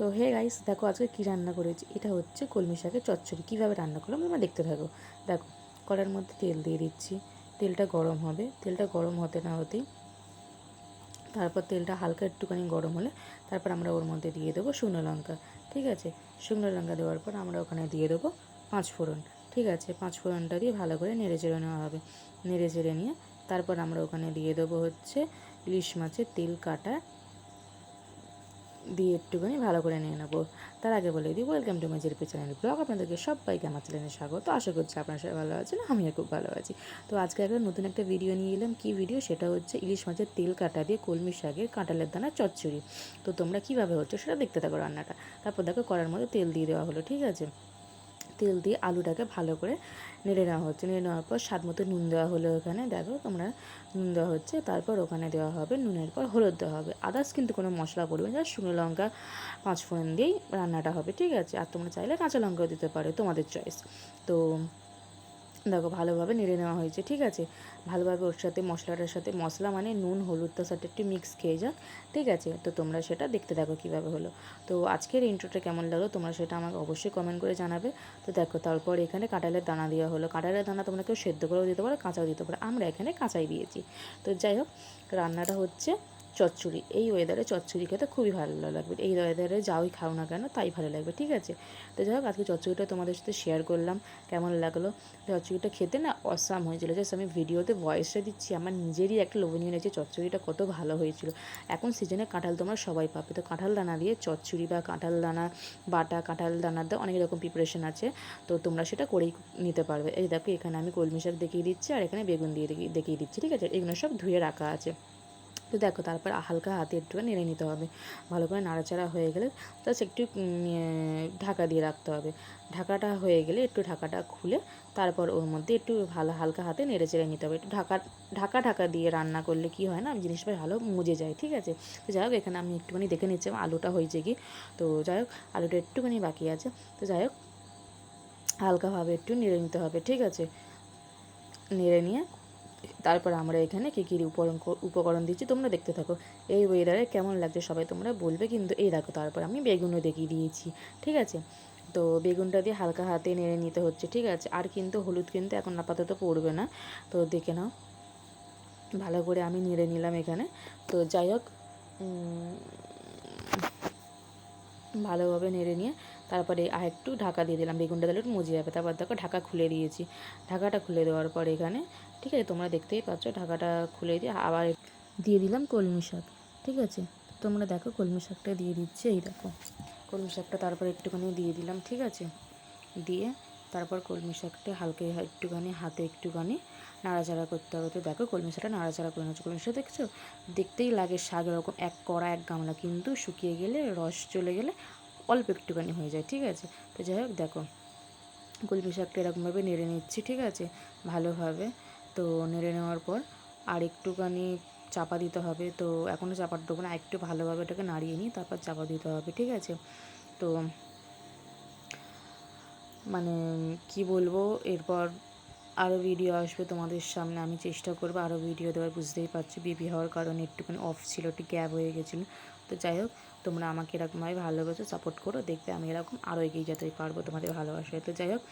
তো hey guys দেখো আজকে কী রান্না করেছি? এটা হচ্ছে কলমি শাকের চচ্চড়ি। কীভাবে রান্না করলাম তোমরা দেখতে থাকো। দেখো, কড়ার মধ্যে তেল দিয়ে দিচ্ছি। তেলটা গরম হবে। তেলটা গরম হতে না হতেই তারপর তেলটা হালকা একটুখানি গরম হলে তারপর আমরা ওর মধ্যে দিয়ে দেবো শুকনো লঙ্কা, ঠিক আছে? শুকনো লঙ্কা দেওয়ার পর আমরা ওখানে দিয়ে দেবো পাঁচ ফোড়ন, ঠিক আছে? পাঁচ ফোড়নটা দিয়ে ভালো করে নেড়ে চেড়ে নেওয়া হবে। নেড়ে চেড়ে নিয়ে তারপর আমরা ওখানে দিয়ে দেবো হচ্ছে ইলিশ মাছের তেল কাটা দিয়ে একটুখানি ভালো করে নিয়ে নেব। তার আগে বলে দিই ওয়েলকাম টু মাই জেলপি চ্যানেল ব্লগ আপনাদেরকে সবাইকে আমার চ্যানেলে স্বাগত। আশা করছি আপনারা সবাই ভালো আছেন, আমিও খুব ভালো আছি। তো আজকে একটা নতুন একটা ভিডিও নিয়ে এলাম। কী ভিডিও সেটা হচ্ছে ইলিশ মাছের তেল কাটা দিয়ে কলমি শাকের কাঁটালের দানা চচ্চড়ি। তো তোমরা কীভাবে হচ্ছে সেটা দেখতে থাকো রান্নাটা। তারপর দেখো করার মধ্যে তেল দিয়ে দেওয়া হলো, ঠিক আছে? তেল দিয়ে আলুটাকে ভালো করে নেড়ে নেওয়া হচ্ছে। নেড়ে নেওয়ার পর স্বাদ মতো নুন দেওয়া হলো ওখানে। দেখো তোমরা নুন দেওয়া হচ্ছে। তারপর ওখানে দেওয়া হবে নুনের পর হলুদ দেওয়া হবে। আদার্স কিন্তু কোনো মশলা পড়বে না, শুকনো লঙ্কা পাঁচ ফোড়ন দিয়েই রান্নাটা হবে, ঠিক আছে? আর তোমরা চাইলে কাঁচা লঙ্কাও দিতে পারো, তোমাদের চয়েস তো দেখো ভালোভাবে নেড়ে নেওয়া হয়েছে, ঠিক আছে? ভালোভাবে ওর সাথে মশলাটার সাথে মশলা মানে নুন হলুদটার সাথে একটু মিক্স খেয়ে যাক ঠিক আছে? তো তোমরা সেটা দেখতে দেখো কীভাবে হলো। তো আজকের ইন্ট্রোটা কেমন লাগল তোমরা সেটা আমাকে অবশ্যই কমেন্ট করে জানাবে। তো দেখো, তারপর এখানে কাঁঠালের দানা দেওয়া হলো। কাঁঠালের দানা তোমরা কেউ সেদ্ধ করেও দিতে পারো, কাঁচাও দিতে পারো। আমরা এখানে কাঁচাই দিয়েছি। তো যাই হোক, রান্নাটা হচ্ছে চচ্চড়ি। এই ওয়েদারে চচ্চড়ি খেতে খুবই ভালো লাগবে। এই ওয়েদারে যাওই খাও না কেন, তাই ভালো লাগবে, ঠিক আছে? তো যাই হোক, আজকে চচ্চড়িটা তোমাদের সাথে শেয়ার করলাম, কেমন লাগল? চচ্চড়িটা খেতে না অসাম হয়েছিল। জাস্ট আমি ভিডিওতে ভয়েসটা দিচ্ছি, আমার নিজেরই একটা লোভনীয় লাগছে, চচ্চড়িটা কত ভালো হয়েছিল। এখন সিজনে কাঁঠাল তোমরা সবাই পাবে। তো কাঁঠাল দানা দিয়ে চচ্চড়ি বা কাঁঠাল দানা, বাটা কাঁঠাল দানার দিয়ে অনেক রকম প্রিপারেশন আছে। তো তোমরা সেটা করেই নিতে পারবে। এই দেখো, এখানে আমি কলমি শাক দেখিয়ে দিচ্ছি, আর এখানে বেগুন দিয়ে দেখিয়ে দিচ্ছি, ঠিক আছে? এগুলো সব ধুয়ে রাখা আছে। তো দেখো তারপর হালকা হাতে একটু নেড়ে নিতে হবে। ভালো করে নাড়াচাড়া হয়ে গেলে জাস্ট একটু ঢাকা দিয়ে রাখতে হবে। ঢাকাটা হয়ে গেলে একটু ঢাকাটা খুলে তারপর ওর মধ্যে একটু ভালো হালকা হাতে নেড়ে চেড়ে নিতে হবে। একটু ঢাকা ঢাকা ঢাকা দিয়ে রান্না করলে কি হয় না, জিনিসটা ভালো মুজে যায়, ঠিক আছে? তো যাই হোক, এখানে আমি একটুখানি দেখে নিচ্ছি আলুটা হয়েছে কি। তো যাই হোক, আলুটা একটুখানি বাকি আছে। তো যাই হোক, হালকাভাবে একটু নেড়ে নিতে হবে, ঠিক আছে? নেড়ে নিয়ে তারপর আমরা এখানে কী কী উপকরণ দিচ্ছি তোমরা দেখতে থাকো। এই ওয়েদারে কেমন লাগছে সবাই তোমরা বলবে, কিন্তু এই দেখো তারপর আমি বেগুনও দেখিয়ে দিয়েছি, ঠিক আছে? তো বেগুনটা দিয়ে হালকা হাতে নেড়ে নিতে হচ্ছে, ঠিক আছে? আর কিন্তু হলুদ কিন্তু এখন আপাতত পড়বে না। তো দেখে নাও। ভালো করে আমি নেড়ে নিলাম এখানে। তো যাই হোক ভালোভাবে নেড়ে নিয়ে তারপরে আর একটু ঢাকা দিয়ে দিলাম, বেগুনটা দিলে একটু মজে যাবে। তারপর দেখো ঢাকা খুলে দিয়েছি। ঢাকাটা খুলে দেওয়ার পর এখানে, ঠিক আছে, তোমরা দেখতেই পাচ্ছ ঢাকাটা খুলে দিয়ে আবার দিয়ে দিলাম কলমি শাক, ঠিক আছে? তোমরা দেখো কলমি শাকটা দিয়ে দিচ্ছি এই দেখো। কলমি শাকটা তারপর একটুখানি দিয়ে দিলাম, ঠিক আছে? দিয়ে তারপর কলমি শাকটা হালকা একটুখানি হাতে একটুখানি নাড়াচাড়া করতে হবে। তো দেখো কলমি শাকটা নাড়াচাড়া করে নিচ্ছি কলমি শাক দেখছ? দেখতেই লাগে শাক এরকম এক কড়া, এক গামলা, কিন্তু শুকিয়ে গেলে, রস চলে গেলে অল্প একটুখানি হয়ে যায়, ঠিক আছে? তো যাই হোক, দেখো কলমি শাকটা এরকমভাবে নেড়ে নিচ্ছি, ঠিক আছে? ভালোভাবে। তো নেড়ে নেওয়ার পর আর একটুখানি চাপা দিতে হবে। তো এখনও চাপা দেবো না, একটু ভালোভাবে এটাকে নাড়িয়ে নিই, তারপর চাপা দিতে হবে, ঠিক আছে? তো মানে কি বলব, এরপর আরও ভিডিও আসবে তোমাদের সামনে, আমি চেষ্টা করব আরও ভিডিও দেওয়ার, বুঝতেই পারছি বিপি হওয়ার কারণে একটুখানি অফ ছিল, একটু গ্যাপ হয়ে গেছিল। তো যাই হোক, তোমরা আমাকে এরকমভাবে ভালোবাসো সাপোর্ট করো, দেখবে আমি এরকম আরও এগিয়ে যেতে পারব তোমাদের ভালোবাসায়। তো যাই হোক,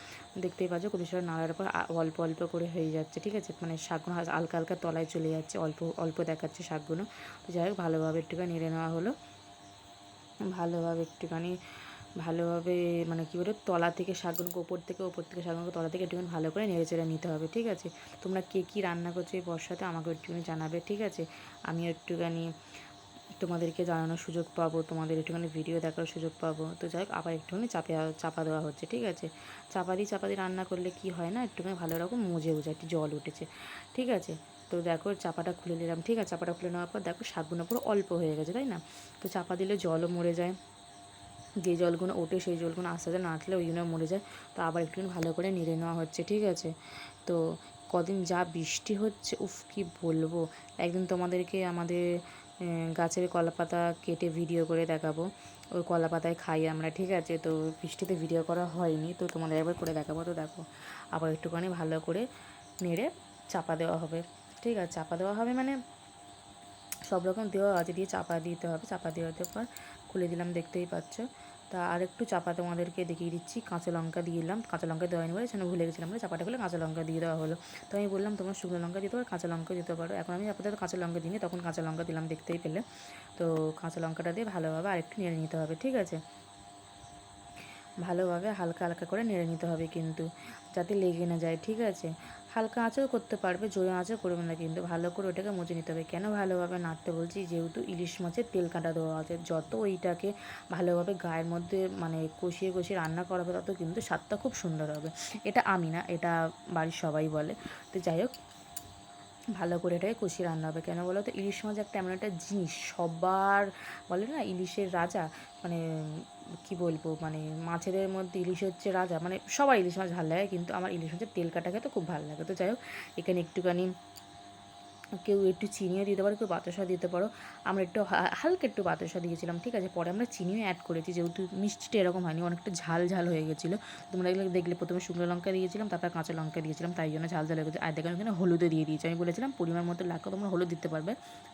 দেখতেই পাচ্ছ খুব সেটা নাড়ার পর অল্প অল্প করে হয়ে যাচ্ছে, ঠিক আছে? মানে শাকগুলো হালকা হালকা তলায় চলে যাচ্ছে, অল্প অল্প দেখাচ্ছে শাকগুলো তো যাই হোক, ভালোভাবে একটুখানি নেড়ে নেওয়া হলো। ভালোভাবে একটুখানি ভালোভাবে মানে কী বলে, তলা থেকে শাকগুলোকে ওপর থেকে ওপর থেকে শাকগুলোকে তলা থেকে একটুখানি ভালো করে নেড়ে চেড়ে নিতে হবে, ঠিক আছে? তোমরা কে কী রান্না করছ এই বর্ষাতে আমাকে একটুখানি জানাবে, ঠিক আছে? আমি একটুখানি তোমাদেরকে জানানোর সুযোগ পাবো, তোমাদের একটুখানি ভিডিও দেখার সুযোগ পাবো। তো যাই হোক, আবার একটুখানি চাপে, চাপা দেওয়া হচ্ছে, ঠিক আছে? চাপা দিয়ে চাপা দিয়ে রান্না করলে কি হয় না, একটুখানি ভালো রকম মজে উঠে একটু জল উঠেছে, ঠিক আছে? তো দেখো, চাপাটা খুলে নিলাম, ঠিক আছে? চাপাটা খুলে নেওয়ার পর দেখো শাকগুলো পুরো অল্প হয়ে গেছে, তাই না? তো চাপা দিলে জলও মরে যায়। যে জলগুলো ওঠে সেই জলগুলো আস্তে আস্তে নাচলে ওইগুলো মরে যায়। তো আবার একটুখানি ভালো করে নেড়ে নেওয়া হচ্ছে, ঠিক আছে? তো কদিন যা বৃষ্টি হচ্ছে, উফ, কি বলব? একদিন তোমাদেরকে আমাদের গাছের কলা পাতা কেটে ভিডিও করে দেখাবো। ওই কলা পাতায় খাই আমরা, ঠিক আছে? তো বৃষ্টিতে ভিডিও করা হয়নি, তো তোমাদের একবার করে দেখাবো, তো দেখো। আবার একটুখানি ভালো করে নেড়ে চাপা দেওয়া হবে, ঠিক আছে? চাপা দেওয়া হবে মানে সব রকম দেওয়া আছে, দিয়ে চাপা দিতে হবে। চাপা দেওয়া দেওয়ার পর খুলে দিলাম, দেখতেই পাচ্ছ? তা আর একটু চাপা তোমাদেরকে দেখিয়ে দিচ্ছি। কাঁচা লঙ্কা দিয়ে দিলাম কাঁচা লঙ্কা দেওয়ানি বলে সেখানে ভুলে গেছিলাম বলে চাপাটা খুলে কাঁচা লঙ্কা দিয়ে দেওয়া হলো। তো আমি বললাম, তোমার শুকনো লঙ্কা দিতে পারো, কাঁচা লঙ্কা দিতে পারো। এখন আমি আপাতত কাঁচা লঙ্কা দিইনি, তখন কাঁচা লঙ্কা দিলাম দেখতেই পেলে। তো কাঁচা লঙ্কাটা দিয়ে ভালোভাবে আরেকটু নেড়ে নিতে হবে, ঠিক আছে? ভালোভাবে হালকা হালকা করে নেড়ে নিতে হবে কিন্তু, যাতে লেগে না যায়, ঠিক আছে? হালকা আঁচেও করতে পারবে, জোরে আঁচও করবে না কিন্তু। ভালো করে ওটাকে মজে নিতে হবে। কেন ভালোভাবে নাড়তে বলছি? যেহেতু ইলিশ মাছের তেল কাটা দেওয়া আছে, যত ওইটাকে ভালোভাবে গায়ের মধ্যে মানে কষিয়ে কষিয়ে রান্না করাবে তত কিন্তু স্বাদটা খুব সুন্দর হবে। এটা আমি না, এটা বাড়ির সবাই বলে। তো যাই হোক ভালো করে এটাকে কষিয়ে রান্না হবে। কেন বলো তো? ইলিশ মাছ একটা এমন একটা জিনিস, সবার বলে না ইলিশের রাজা মানে কি বলব মানে মাছেদের মধ্যে ইলিশ হচ্ছে রাজা মানে সবাই ইলিশ মাছ ভালো লাগে, কিন্তু আমার ইলিশ মাছের তেল কাটা খেতে খুব ভালো লাগে। তো যাই হোক, এখানে একটুখানি কেউ একটু চিনিও দিতে পারো, কেউ বাতাসা দিতে পারো। আমরা একটু হালকা একটু বাতাসা দিয়েছিলাম, ঠিক আছে? পরে আমরা চিনিও অ্যাড করেছি, যেহেতু মিষ্টিটা এরকম হয়নি, অনেকটা ঝাল ঝাল হয়ে গেছিল। তোমরা এগুলো দেখলে প্রথমে শুকনো লঙ্কা দিয়েছিলাম, তারপর কাঁচা লঙ্কা দিয়েছিলাম, তাই জন্য ঝাল ঝাল হয়ে গেছে। আর দেখেন এখানে হলুদও দিয়ে দিয়েছি। আমি বলেছিলাম, পরিমাণ মতো লাগবে তোমরা হলুদ দিতে পারবে।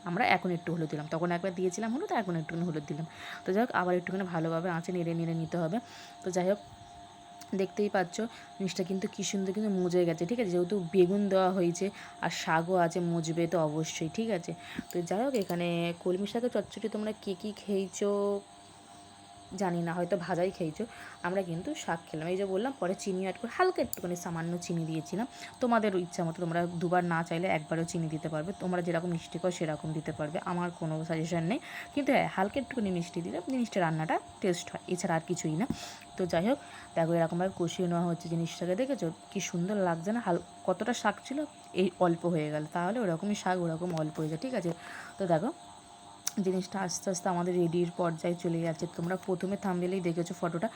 আমরা এখন একটু হলুদ দিলাম। তখন একবার দিয়েছিলাম হলুদ এখন একটুখানি হলুদ দিলাম। তো যাই হোক, আবার একটুখানি ভালোভাবে আঁচে নেড়ে নেড়ে নিতে হবে। তো যাই হোক দেখতেই পাচ্ছ, জিনিসটা কিন্তু কী সুন্দর কিন্তু মজে গেছে, ঠিক আছে? যেহেতু বেগুন দেওয়া হয়েছে আর শাকও আছে, মজবে তো অবশ্যই, ঠিক আছে? তো যাই হোক, এখানে কলমি শাকের চচ্চড়ি তোমরা কী কী খেয়েছো? জানি না, হয়তো ভাজাই খেয়েছো। আমরা কিন্তু শাক খেলাম। এই যে বললাম, পরে চিনি অ্যাড করে হালকা একটুখানি সামান্য চিনি দিয়েছিলাম। তোমাদের ইচ্ছা মতো তোমরা দুবার না চাইলে একবারও চিনি দিতে পারবে। তোমরা যেরকম মিষ্টি খাও সেরকম দিতে পারবে। আমার কোনো সাজেশন নেই। কিন্তু হ্যাঁ হালকা একটুখানি মিষ্টি দিলে জিনিসটা রান্নাটা টেস্ট হয়। এছাড়া আর কিছুই না। তো যাই হোক, দেখো এরকমভাবে কষিয়ে নেওয়া হচ্ছে জিনিসটাকে। দেখেছ? কি সুন্দর লাগছে না? হাল কতটা শাক ছিল? এই অল্প হয়ে গেল। তাহলে ওরকমই শাক, ওরকম অল্প হয়ে যায়। ঠিক আছে? তো দেখো জিনিসটা আস্তে আস্তে আমাদের রেডির পর্যায়ে চলে যাচ্ছে। তোমরা প্রথমে থামবেলেই দেখেছ ফটোটা।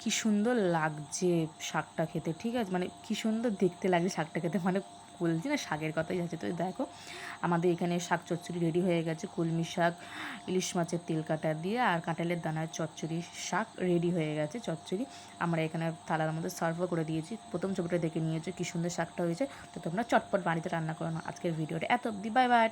কি সুন্দর লাগছে শাকটা খেতে, ঠিক আছে? মানে কি সুন্দর দেখতে লাগছে শাকটা খেতে। মানে বলছি না, শাকের কথাই আছে তো দেখো, আমাদের এখানে শাক চচ্চড়ি রেডি হয়ে গেছে। কলমি শাক, ইলিশ মাছের তেল কাটা দিয়ে আর কাঁঠালের দানার চচ্চড়ি শাক রেডি হয়ে গেছে চচ্চড়ি। আমরা এখানে থালার মধ্যে সার্ভও করে দিয়েছি। প্রথম ছবিটা দেখে নিয়েছো কি সুন্দর শাকটা হয়েছে। তো তোমরা চটপট বাড়িতে রান্না করো না আজকের ভিডিওটা এত অব্দি বাই বাই